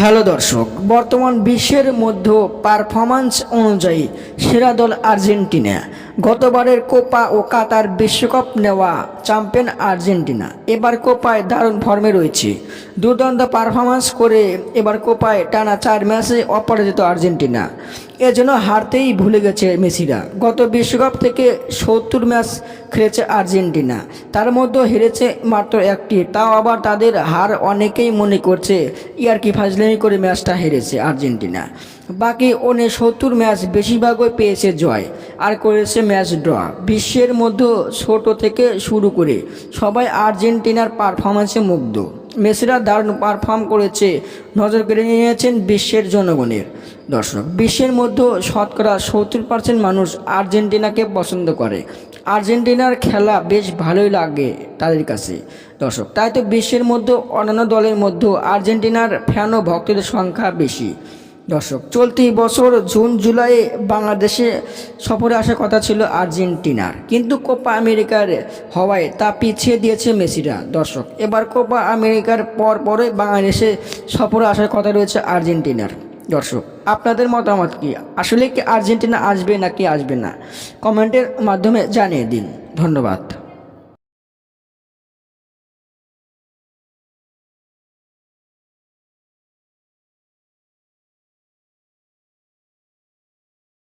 Hello দর্শক, বর্তমান বিশ্বের মধ্যে পারফরম্যান্স অনুযায়ী সেরা দল আর্জেন্টিনা। গতবারের কোপা ও কাতার বিশ্বকাপ নেওয়া চ্যাম্পিয়ন আর্জেন্টিনা। এবার কোপায় দারুণ ফর্মে রয়েছে। দুর্দান্ত পারফরম্যান্স করে এবার কোপায় টানা চার ম্যাচে অপরাজিত আর্জেন্টিনা। এজন্য হারতেই ভুলে গেছে মেসিরা। গত বিশ্বকাপ থেকে সত্তর ম্যাচ খেলেছে আর্জেন্টিনা। তার মধ্যে হেরেছে মাত্র একটি। তাও আবার তাদের হার অনেকেই মনে করছে ইয়ারকি ফাজলামি করে ম্যাচটা হেরেছে আর্জেন্টিনা। বাকি অনে সত্তর ম্যাচ বেশিরভাগই পেয়েছে জয়, আর করেছে ম্যাচ ড্র। বিশ্বের মধ্যে ছোট থেকে শুরু করে সবাই আর্জেন্টিনার পারফরমেন্সে মুগ্ধ। মেসিরা দারুণ পারফর্ম করেছে, নজর কেড়ে নিয়েছেন বিশ্বের জনগণের। দর্শক, বিশ্বের মধ্যে শতকরা সত্তর পার্সেন্ট মানুষ আর্জেন্টিনাকে পছন্দ করে। আর্জেন্টিনার খেলা বেশ ভালোই লাগে তাদের কাছে। দর্শক, তাই তো বিশ্বের মধ্যে অন্যান্য দলের মধ্যেও আর্জেন্টিনার ফ্যান ও ভক্তদের সংখ্যা বেশি। দর্শক, চলতি বছর জুন জুলাই বাংলাদেশে সফরে আসার কথা ছিল আর্জেন্টিনার। কিন্তু কোপা আমেরিকার হওয়ায় তা পিছিয়ে দিয়েছে মেসিরা। দর্শক, এবার কোপা আমেরিকার পর পরে বাংলাদেশে সফরে আসার কথা রয়েছে আর্জেন্টিনার। দর্শক, আপনাদের মতামত কি? আসলে কি আর্জেন্টিনা আসবে নাকি আসবে না? কমেন্টের মাধ্যমে জানিয়ে দিন। ধন্যবাদ।